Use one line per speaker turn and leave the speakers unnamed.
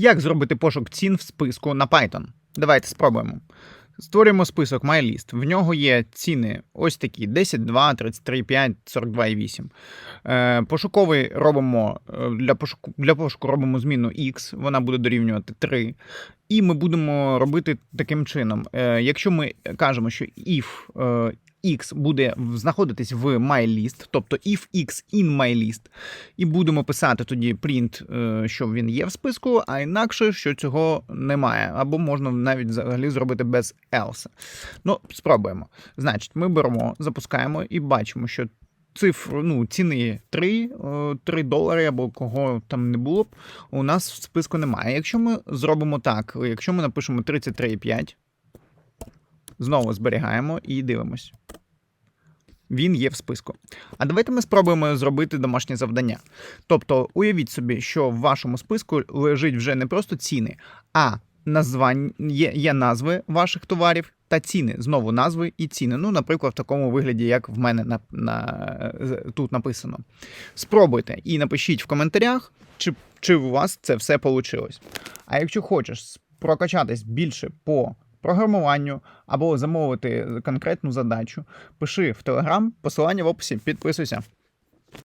Як зробити пошук цін в списку на Python? Давайте спробуємо. Створюємо список MyList. В нього є ціни ось такі: 10, 2, 33, 5, 42 і 8. Е, пошуковий робимо е, для пошуку, для пошуку робимо зміну X, вона буде дорівнювати 3. І ми будемо робити таким чином. Е, якщо ми кажемо, що if X буде знаходитись в MyList, тобто if X in MyList, і будемо писати тоді print, е, що він є в списку, а інакше, що цього немає. Або можна навіть взагалі зробити без else. Ну, спробуємо. Значить, ми беремо, запускаємо і бачимо, що цифру, ну, ціни 3, е, 3 долари або кого там не було б, у нас в списку немає. Якщо ми зробимо так, якщо ми напишемо 33,5, знову зберігаємо і дивимось. Він є в списку. А давайте ми спробуємо зробити домашнє завдання. Тобто, уявіть собі, що в вашому списку лежить вже не просто ціни, а названь... є, є назви ваших товарів та ціни. Знову назви і ціни. Ну, наприклад, в такому вигляді, як в мене на, на, тут написано. Спробуйте і напишіть в коментарях, чи, чи у вас це все вийшло. А якщо хочеш прокачатись більше по програмуванню або замовити конкретну задачу, пиши в Телеграм, посилання в описі, підписуйся.